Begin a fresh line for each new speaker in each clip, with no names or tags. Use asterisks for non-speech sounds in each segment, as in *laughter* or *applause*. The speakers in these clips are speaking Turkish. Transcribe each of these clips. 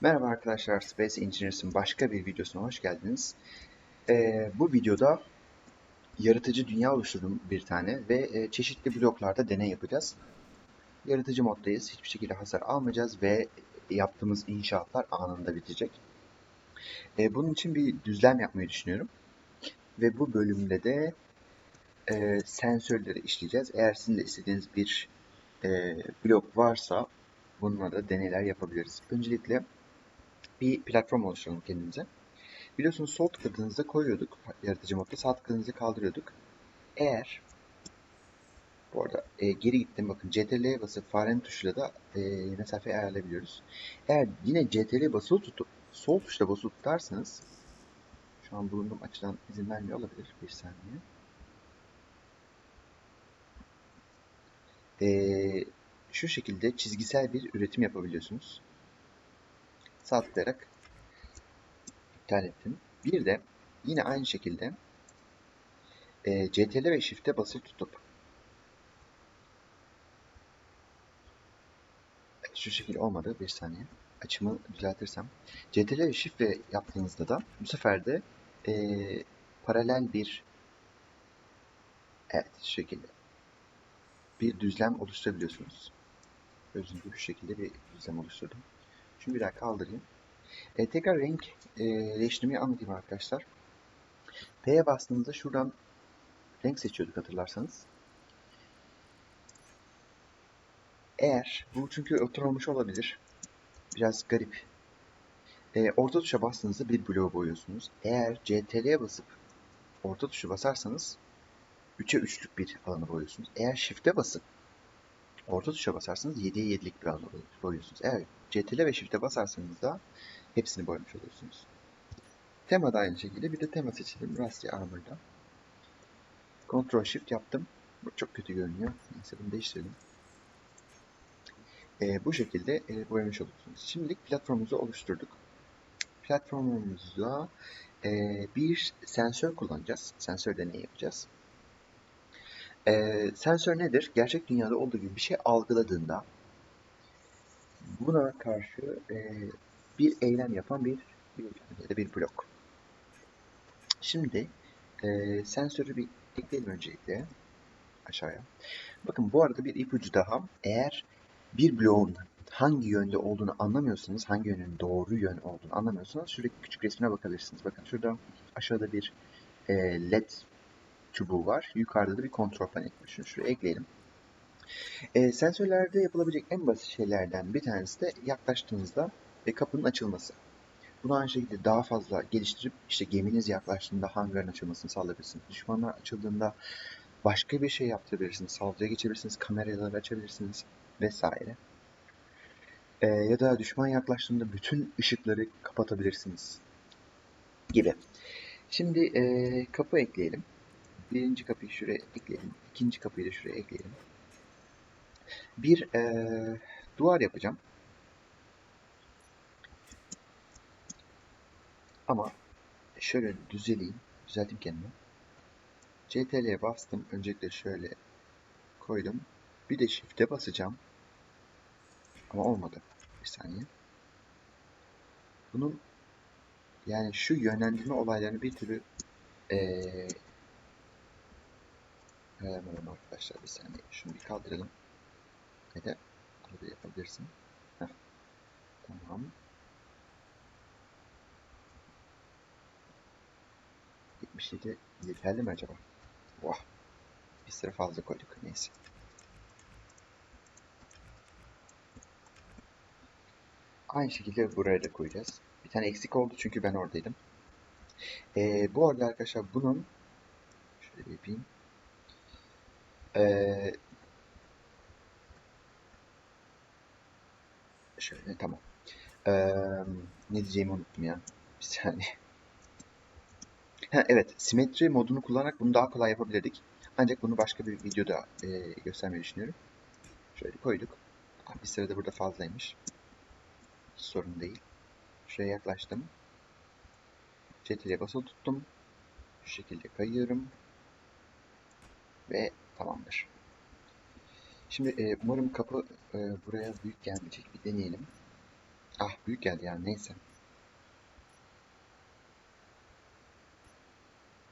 Merhaba arkadaşlar, Space Engineers'ın başka bir videosuna hoş geldiniz. Ee, bu videoda yaratıcı dünya oluşturdum bir tane ve e, çeşitli bloklarda deney yapacağız. Yaratıcı moddayız, hiçbir şekilde hasar almayacağız ve yaptığımız inşaatlar anında bitecek. Ee, bunun için bir düzlem yapmayı düşünüyorum. Ve bu bölümde de e, sensörleri işleyeceğiz. Eğer sizin de istediğiniz bir e, blok varsa bununla da deneyler yapabiliriz. Öncelikle bir platform oluşturalım kendimize. Biliyorsunuz sol tıkladığınızda koyuyorduk yaratıcı modda, sağ tıkladığınızda kaldırıyorduk. Eğer bu arada e, geri gittim bakın CTRL'ye basıp farenin tuşuyla da e, mesafeyi ayarlayabiliyoruz. Eğer yine CTRL'ye basılı tutup sol tuşla basılı tutarsanız şu an bulunduğum açıdan izin vermiyor olabilir. Bir saniye. E, şu şekilde çizgisel bir üretim yapabiliyorsunuz. Sağ iptal ettim. Bir de yine aynı şekilde e, CTRL ve Shift'e basılı tutup şu şekil olmadı. Bir saniye. Açımı düzeltirsem. CTRL ve Shift yaptığınızda da bu sefer de e, paralel bir evet şu şekilde bir düzlem oluşturabiliyorsunuz. Gibi şu şekilde bir düzlem oluşturdum. Şimdi bir daha kaldırayım. E, tekrar renk değiştirmeyi anlatayım arkadaşlar. P'ye bastığınızda şuradan renk seçiyorduk hatırlarsanız. Eğer, bu çünkü oturmamış olabilir. Biraz garip. E, orta tuşa bastığınızda bir bloğu boyuyorsunuz. Eğer CTRL'ye basıp orta tuşu basarsanız 3'e 3'lük bir alanı boyuyorsunuz. Eğer Shift'e basıp orta tuşa basarsanız 7'ye 7'lik bir alanı boyuyorsunuz. Eğer CTRL ve Shift'e basarsanız da hepsini boyamış oluyorsunuz. Tema da aynı şekilde. Bir de tema seçelim. Rusty Armor'da. Ctrl Shift yaptım. Bu çok kötü görünüyor. Neyse bunu değiştirelim. Ee, bu şekilde e, boyamış oluyorsunuz. Şimdilik platformumuzu oluşturduk. Platformumuzda e, bir sensör kullanacağız. Sensör deneyi yapacağız. E, sensör nedir? Gerçek dünyada olduğu gibi bir şey algıladığında buna karşı e, bir eylem yapan bir da bir blok. Şimdi e, sensörü bir ekleyelim öncelikle aşağıya. Bakın bu arada bir ipucu daha. Eğer bir bloğun hangi yönde olduğunu anlamıyorsanız, hangi yönün doğru yön olduğunu anlamıyorsanız şuradaki küçük resmine bakabilirsiniz. Bakın şurada aşağıda bir e, led çubuğu var. Yukarıda da bir kontrol paneli var. Şunu şuraya ekleyelim. E, sensörlerde yapılabilecek en basit şeylerden bir tanesi de yaklaştığınızda ve kapının açılması. Bunu aynı şekilde daha fazla geliştirip işte geminiz yaklaştığında hangarın açılmasını sağlayabilirsiniz. Düşmanlar açıldığında başka bir şey yaptırabilirsiniz. Saldırıya geçebilirsiniz, kameraları açabilirsiniz vesaire. Ee, ya da düşman yaklaştığında bütün ışıkları kapatabilirsiniz gibi. Şimdi e, kapı ekleyelim. Birinci kapıyı şuraya ekleyelim. İkinci kapıyı da şuraya ekleyelim. Bir e, duvar yapacağım. Ama şöyle düzeleyim. Düzelteyim kendimi. CTRL'ye bastım. Öncelikle şöyle koydum. Bir de Shift'e basacağım. Ama olmadı. Bir saniye. Bunun yani şu yönlendirme olaylarını bir türlü ee, arkadaşlar. Bir saniye. Şunu bir kaldıralım. Da burada yapabilirsin. Heh. Tamam. 77 yeterli mi acaba? Vah. Bir sıra fazla koyduk. Neyse. Aynı şekilde buraya da koyacağız. Bir tane eksik oldu çünkü ben oradaydım. Ee, bu arada arkadaşlar bunun şöyle yapayım. Ee, şöyle tamam. Ee, ne diyeceğimi unuttum ya. Bir saniye. Ha, evet, simetri modunu kullanarak bunu daha kolay yapabilirdik. Ancak bunu başka bir videoda e, göstermeyi düşünüyorum. Şöyle koyduk. Bir sırada burada fazlaymış. Sorun değil. Şuraya yaklaştım. CTRL'ye basılı tuttum. Şu şekilde kayıyorum. Ve tamamdır. Şimdi e, umarım kapı e, buraya büyük gelmeyecek. Bir deneyelim. Ah büyük geldi yani neyse.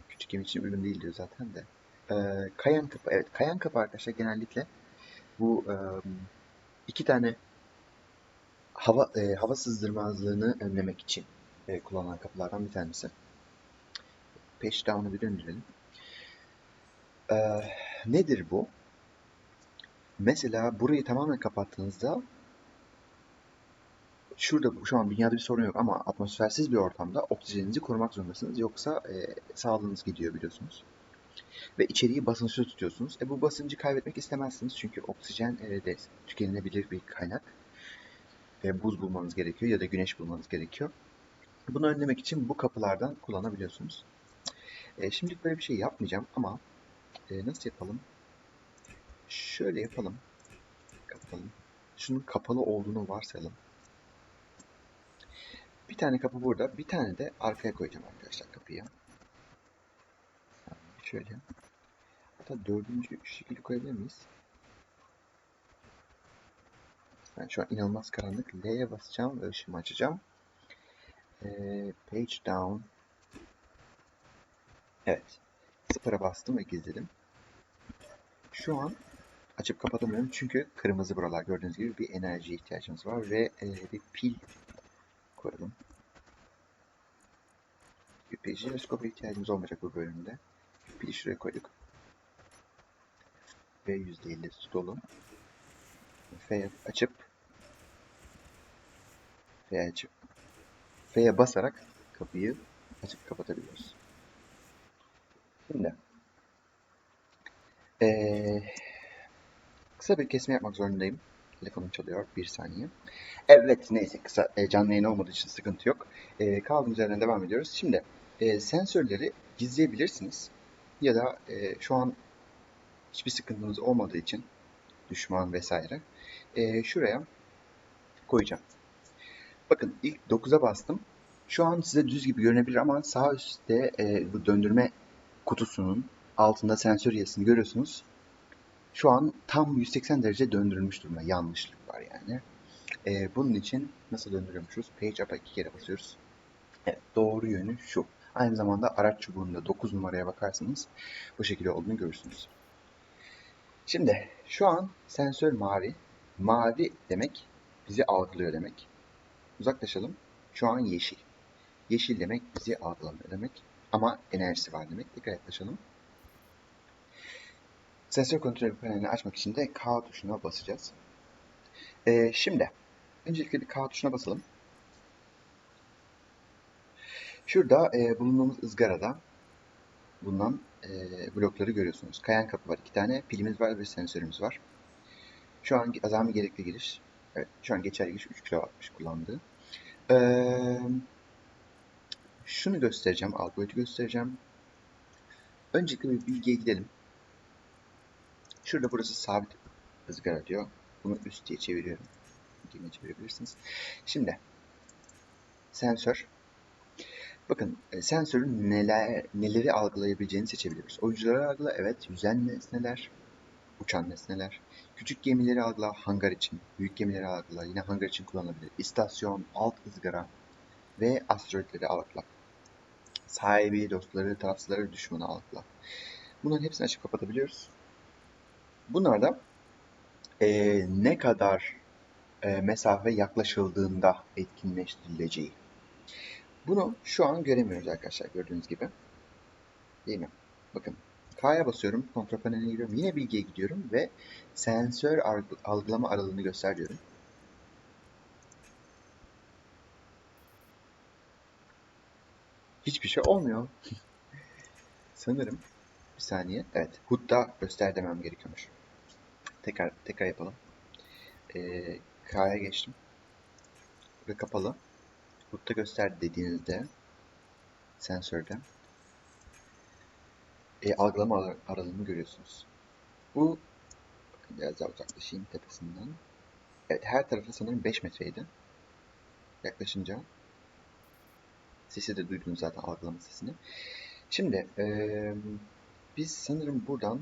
Küçük gemi için uygun değil diyor zaten de. Ee, kayan kapı. Evet kayan kapı arkadaşlar genellikle bu e, iki tane hava e, hava sızdırmazlığını önlemek için e, kullanılan kapılardan bir tanesi. Page down'u bir döndürelim. Ee, nedir bu? Mesela burayı tamamen kapattığınızda şurada şu an dünyada bir sorun yok ama atmosfersiz bir ortamda oksijeninizi korumak zorundasınız. Yoksa e, sağlığınız gidiyor biliyorsunuz. Ve içeriği basınçlı tutuyorsunuz. E bu basıncı kaybetmek istemezsiniz çünkü oksijen e, de tükenilebilir bir kaynak. E, buz bulmanız gerekiyor ya da güneş bulmanız gerekiyor. Bunu önlemek için bu kapılardan kullanabiliyorsunuz. E, şimdilik böyle bir şey yapmayacağım ama e, nasıl yapalım? Şöyle yapalım. Kapatalım. Şunun kapalı olduğunu varsayalım. Bir tane kapı burada. Bir tane de arkaya koyacağım arkadaşlar kapıyı. Şöyle. Hatta dördüncü şekilde koyabilir miyiz? Ben şu an inanılmaz karanlık. L'ye basacağım ve ışığımı açacağım. Ee, page down. Evet. Sıfıra bastım ve gizledim. Şu an açıp kapatamıyorum çünkü kırmızı buralar gördüğünüz gibi bir enerji ihtiyacımız var ve e, bir pil koyalım. Bir jiroskopa ihtiyacımız olmayacak bu bölümde. Pili şuraya koyduk. Ve %50 su dolu. F'ye açıp F'ye açıp F'ye basarak kapıyı açıp kapatabiliyoruz. Şimdi ee, kısa bir kesme yapmak zorundayım. Telefonum çalıyor. Bir saniye. Evet neyse kısa e, canlı yayın olmadığı için sıkıntı yok. E, kaldığımız yerden devam ediyoruz. Şimdi e, sensörleri gizleyebilirsiniz. Ya da e, şu an hiçbir sıkıntınız olmadığı için düşman vesaire e, şuraya koyacağım. Bakın ilk 9'a bastım. Şu an size düz gibi görünebilir ama sağ üstte e, bu döndürme kutusunun altında sensör yazısını görüyorsunuz. Şu an tam 180 derece döndürülmüş durumda. Yanlışlık var yani. E, bunun için nasıl döndürüyormuşuz? Page up'a iki kere basıyoruz. Evet, doğru yönü şu. Aynı zamanda araç çubuğunda 9 numaraya bakarsanız bu şekilde olduğunu görürsünüz. Şimdi şu an sensör mavi. Mavi demek bizi algılıyor demek. Uzaklaşalım. Şu an yeşil. Yeşil demek bizi algılamıyor demek. Ama enerjisi var demek. Dikkat yaklaşalım. Sensör kontrol panelini açmak için de K tuşuna basacağız. Ee, şimdi öncelikle bir K tuşuna basalım. Şurada e, bulunduğumuz ızgarada bulunan e, blokları görüyorsunuz. Kayan kapı var iki tane, pilimiz var ve sensörümüz var. Şu an azami gerekli giriş. Evet, şu an geçerli giriş 3 kW'mış kullandığı. Ee, şunu göstereceğim, boyutu göstereceğim. Öncelikle bir bilgiye gidelim. Şurada burası sabit ızgara diyor. Bunu üst diye çeviriyorum. Gene çevirebilirsiniz. Şimdi sensör. Bakın e, sensörün neler, neleri algılayabileceğini seçebiliyoruz. Oyuncuları algıla, evet. Yüzen nesneler, uçan nesneler. Küçük gemileri algıla, hangar için. Büyük gemileri algıla, yine hangar için kullanılabilir. İstasyon, alt ızgara ve asteroidleri algıla. Sahibi, dostları, tarafsızları, düşmanı algıla. Bunların hepsini açıp kapatabiliyoruz. Bunlar da e, ne kadar e, mesafe yaklaşıldığında etkinleştirileceği. Bunu şu an göremiyoruz arkadaşlar gördüğünüz gibi. Değil mi? Bakın K'ya basıyorum, kontrol paneline giriyorum. Yine bilgiye gidiyorum ve sensör algılama aralığını göster diyorum. Hiçbir şey olmuyor. *laughs* Sanırım. Bir saniye. Evet. HUD'da göster demem gerekiyormuş. Tekrar tekrar yapalım. Ee, K'ya geçtim. Ve kapalı. HUD'da göster dediğinizde sensörde e, algılama aralığını görüyorsunuz. Bu biraz daha uzaklaşayım tepesinden. Evet her tarafı sanırım 5 metreydi. Yaklaşınca sesi de duydunuz zaten algılama sesini. Şimdi ee, biz sanırım buradan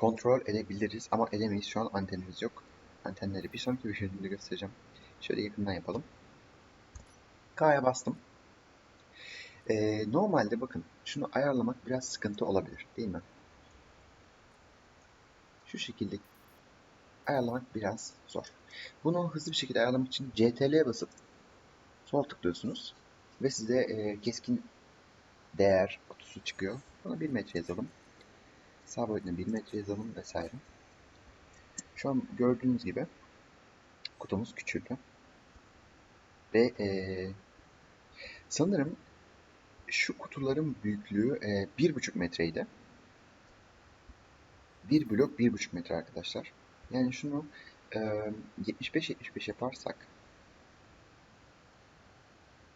kontrol edebiliriz ama edemeyiz. Şu an antenimiz yok. Antenleri bir sonraki videomda göstereceğim. Şöyle yakından yapalım. K'ya bastım. Ee, normalde bakın şunu ayarlamak biraz sıkıntı olabilir değil mi? Şu şekilde ayarlamak biraz zor. Bunu hızlı bir şekilde ayarlamak için CTRL'ye basıp sol tıklıyorsunuz ve size e, keskin değer kutusu çıkıyor. Buna 1 metre yazalım. Sağ boyutuna 1 metre yazalım vesaire. Şu an gördüğünüz gibi kutumuz küçüldü. Ve e, sanırım şu kutuların büyüklüğü e, 1,5 metreydi. Bir blok 1,5 metre arkadaşlar. Yani şunu e, 75-75 yaparsak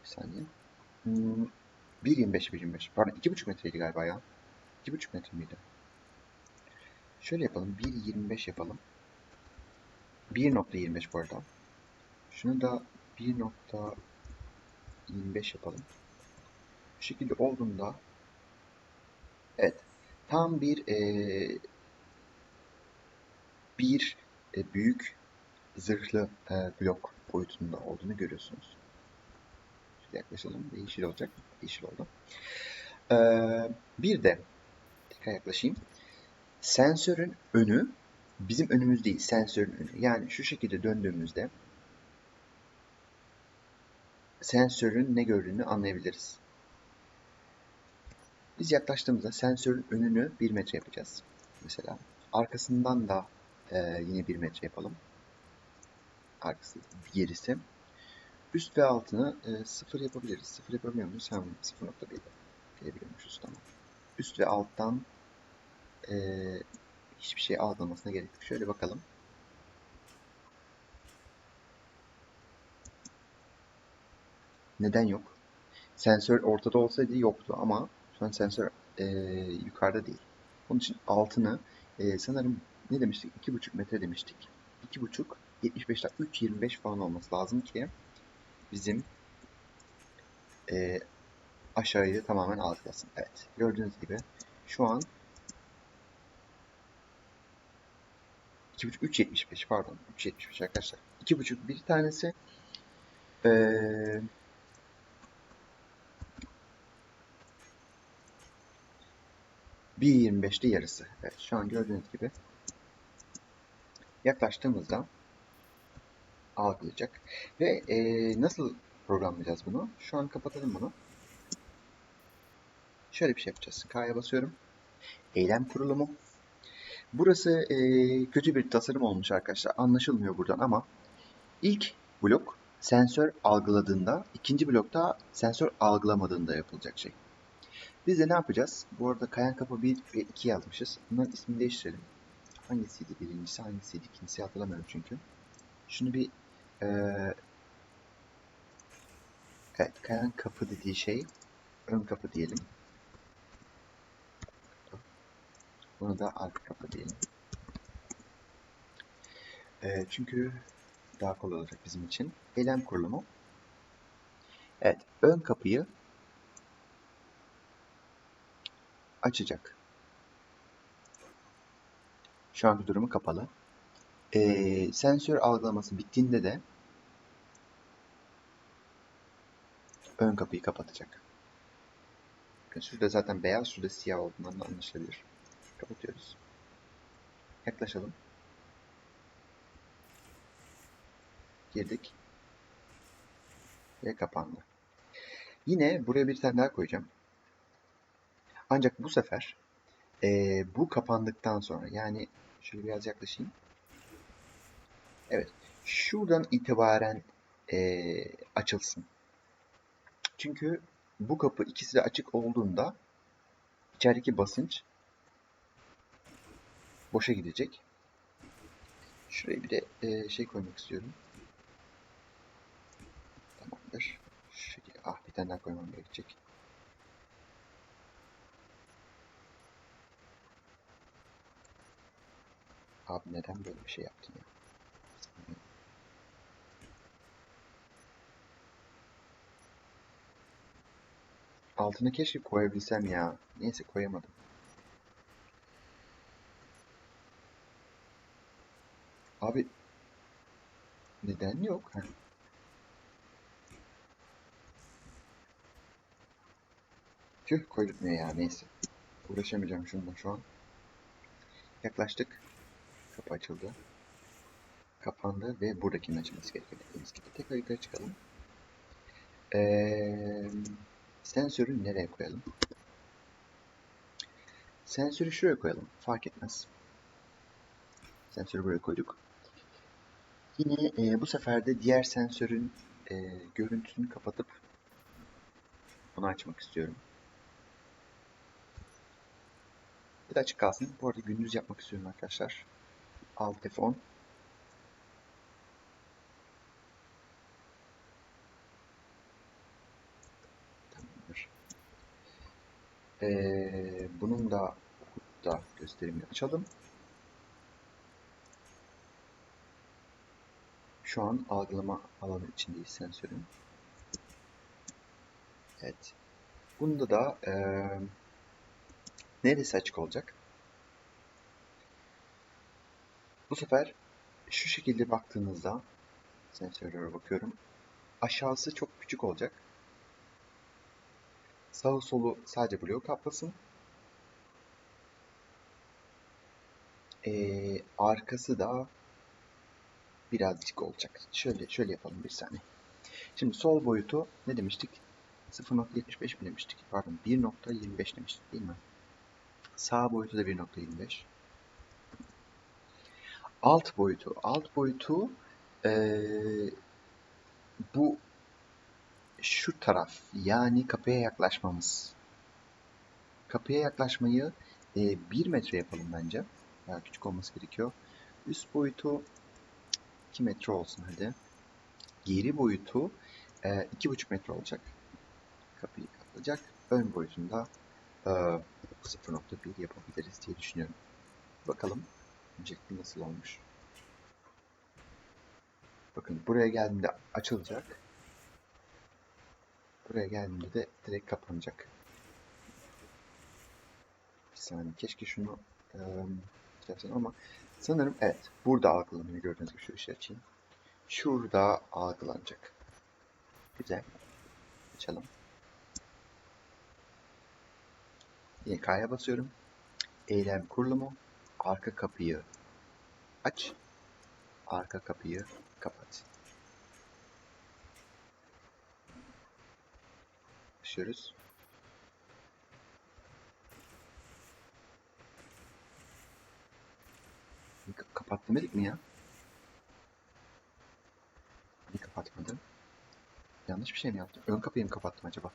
bir saniye. Hmm, 1.25 1.25 pardon 2.5 metreydi galiba ya. 2.5 metre miydi? Şöyle yapalım. 1.25 yapalım. 1.25 bu arada. Şunu da 1.25 yapalım. Bu şekilde olduğunda evet tam bir e, bir e, büyük zırhlı e, blok boyutunda olduğunu görüyorsunuz. Şöyle yaklaşalım. Yeşil olacak. Yeşil oldu. E, bir de tekrar yaklaşayım. Sensörün önü bizim önümüz değil. Sensörün önü. Yani şu şekilde döndüğümüzde sensörün ne gördüğünü anlayabiliriz. Biz yaklaştığımızda sensörün önünü 1 metre yapacağız. Mesela arkasından da e, yine 1 metre yapalım. Arkası gerisi. Üst ve altını e, 0 yapabiliriz. 0 yapabiliyor muyuz? Hem 0.1 diyebiliyormuşuz. Tamam. Üst ve alttan e, hiçbir şey algılamasına gerek yok. Şöyle bakalım. Neden yok? Sensör ortada olsaydı yoktu ama şu an sensör e, yukarıda değil. Onun için altını e, sanırım ne demiştik? 2,5 metre demiştik. 2,5 75'ten 3.25 falan olması lazım ki bizim e, aşağıyı tamamen algılasın. Evet. Gördüğünüz gibi şu an 2.5 3.75 pardon 3.75 arkadaşlar. 2.5 bir tanesi ee, bir 1.25'te yarısı. Evet şu an gördüğünüz gibi yaklaştığımızda algılayacak. Ve e, nasıl programlayacağız bunu? Şu an kapatalım bunu. Şöyle bir şey yapacağız. K'ya basıyorum. Eylem kurulumu. Burası e, kötü bir tasarım olmuş arkadaşlar. Anlaşılmıyor buradan ama ilk blok sensör algıladığında, ikinci blokta sensör algılamadığında yapılacak şey. Biz de ne yapacağız? Bu arada kayan kapı 1 ve 2 yazmışız. Bunların ismini değiştirelim. Hangisiydi birincisi, hangisiydi ikincisi hatırlamıyorum çünkü. Şunu bir e, evet, kayan kapı dediği şey ön kapı diyelim. Bunu da arka kapı diyelim. E, çünkü daha kolay olacak bizim için. Eylem kurulumu. Evet, ön kapıyı açacak. Şu anki durumu kapalı. Ee, sensör algılaması bittiğinde de ön kapıyı kapatacak. Şurada zaten beyaz, şurada siyah olduğundan da anlaşılabilir. Kapatıyoruz. Yaklaşalım. Girdik. Ve kapandı. Yine buraya bir tane daha koyacağım. Ancak bu sefer e, bu kapandıktan sonra yani şöyle biraz yaklaşayım. Evet. Şuradan itibaren e, açılsın. Çünkü bu kapı ikisi de açık olduğunda içerideki basınç boşa gidecek. Şuraya bir de e, şey koymak istiyorum. Tamamdır. Şu şekilde. Ah bir tane daha koymam gerekecek. Abi neden böyle bir şey yaptın ya? Altına keşke koyabilsem ya. Neyse koyamadım. Abi neden yok? Heh. Tüh koydurtmuyor ya neyse. Uğraşamayacağım şununla şu an. Yaklaştık. Kapı açıldı. Kapandı ve buradakinin açılması gerekiyor. Dediğimiz gibi tekrar yukarı çıkalım. Ee, sensörü nereye koyalım? Sensörü şuraya koyalım. Fark etmez. Sensörü buraya koyduk. Yine e, bu sefer de diğer sensörün e, görüntüsünü kapatıp bunu açmak istiyorum. Bir de açık kalsın. Bu arada gündüz yapmak istiyorum arkadaşlar. Alt F10. Tamamdır. Ee, bunun da da gösterimini açalım. Şu an algılama alanı içindeyiz sensörün. Evet. Bunda da e, neresi açık olacak? Bu sefer şu şekilde baktığınızda sensörlere bakıyorum. Aşağısı çok küçük olacak. Sağı solu sadece bloğu kaplasın. Ee, arkası da birazcık olacak. Şöyle şöyle yapalım bir saniye. Şimdi sol boyutu ne demiştik? 0.75 mi demiştik? Pardon 1.25 demiştik değil mi? Sağ boyutu da 1.25. Alt boyutu. Alt boyutu ee, bu şu taraf yani kapıya yaklaşmamız. Kapıya yaklaşmayı e, 1 metre yapalım bence. Daha küçük olması gerekiyor. Üst boyutu 2 metre olsun hadi. Geri boyutu e, 2,5 metre olacak. Kapıyı kaplayacak. Ön boyutunda e, 0.1 yapabiliriz diye düşünüyorum. Bakalım. Öncelikle nasıl olmuş. Bakın buraya geldiğinde açılacak. Buraya geldiğinde de direkt kapanacak. Bir saniye. Keşke şunu e, ama sanırım evet. Burada algılanıyor. Gördüğünüz gibi şu işi açayım. Şurada algılanacak. Güzel. Açalım. Yine K'ya basıyorum. Eylem kurulumu. Arka kapıyı aç. Arka kapıyı kapat. Başlıyoruz. Kapat demedik mi ya? Niye kapatmadım? Yanlış bir şey mi yaptım? Ön kapıyı mı kapattım acaba?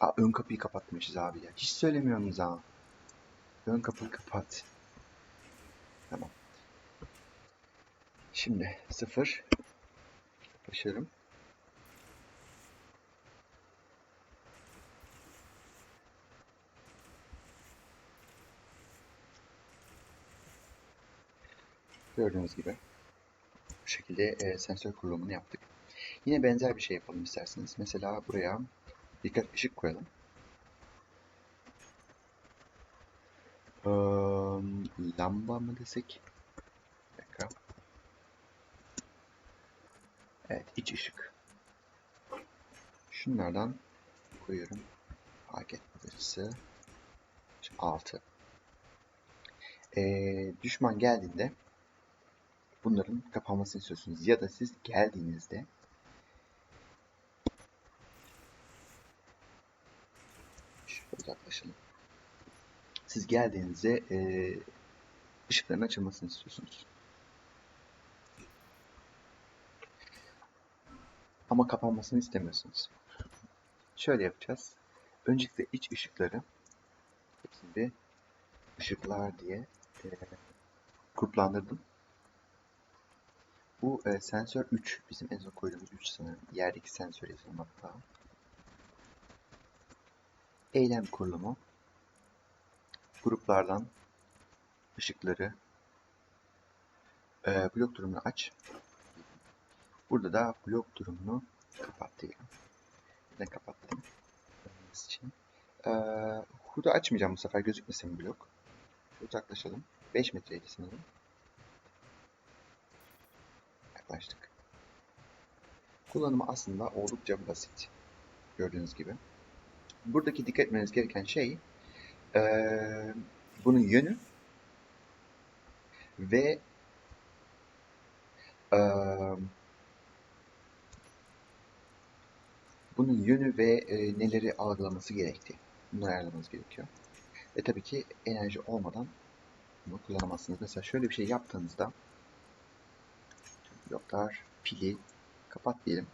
Aa ön kapıyı kapatmışız abi ya. Hiç söylemiyorsunuz ha. Ön kapıyı kapat. Tamam. Şimdi sıfır. Başarım. Gördüğünüz gibi bu şekilde e, sensör kurulumunu yaptık. Yine benzer bir şey yapalım isterseniz. Mesela buraya birkaç ışık koyalım. Ee, lamba mı desek? Evet, iç ışık. Şunlardan koyuyorum. Hareket açısı 6. Ee, düşman geldiğinde bunların kapanmasını istiyorsunuz. Ya da siz geldiğinizde uzaklaşalım. Siz geldiğinizde e, ışıkların açılmasını istiyorsunuz. Ama kapanmasını istemiyorsunuz. Şöyle yapacağız. Öncelikle iç ışıkları hepsini bir ışıklar diye e, gruplandırdım. Bu e, sensör 3. Bizim en son koyduğumuz 3 sanırım. Yerdeki sensör yazalım hatta. Eylem kurulumu. Gruplardan ışıkları e, blok durumunu aç. Burada da blok durumunu kapat diyelim. Ne kapattım? İçin. E, HUD'u açmayacağım bu sefer gözükmesin blok. Uzaklaşalım. 5 metreydi sanırım. Yaklaştık. Kullanımı aslında oldukça basit. Gördüğünüz gibi. buradaki dikkat etmeniz gereken şey eee, bunun yönü ve eee, bunun yönü ve e, neleri algılaması gerektiği. Bunları ayarlamanız gerekiyor. Ve tabii ki enerji olmadan bunu kullanamazsınız. Mesela şöyle bir şey yaptığınızda bloklar pili kapat diyelim.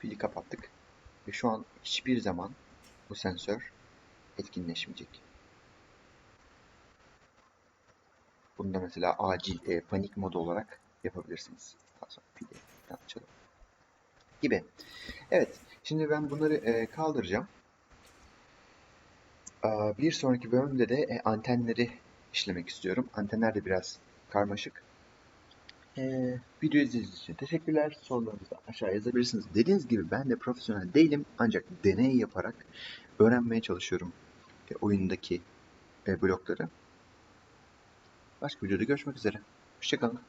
Pili kapattık. Ve şu an hiçbir zaman bu sensör etkinleşmeyecek. Bunu da mesela acil e, panik modu olarak yapabilirsiniz. Daha sonra pili açalım. Gibi. Evet. Şimdi ben bunları e, kaldıracağım. Bir sonraki bölümde de e, antenleri işlemek istiyorum. Antenler de biraz karmaşık. Ee, video izlediğiniz için teşekkürler. Sorularınızı aşağı yazabilirsiniz. Dediğiniz gibi ben de profesyonel değilim. Ancak deney yaparak öğrenmeye çalışıyorum e, oyundaki e, blokları. Başka videoda görüşmek üzere. Hoşçakalın.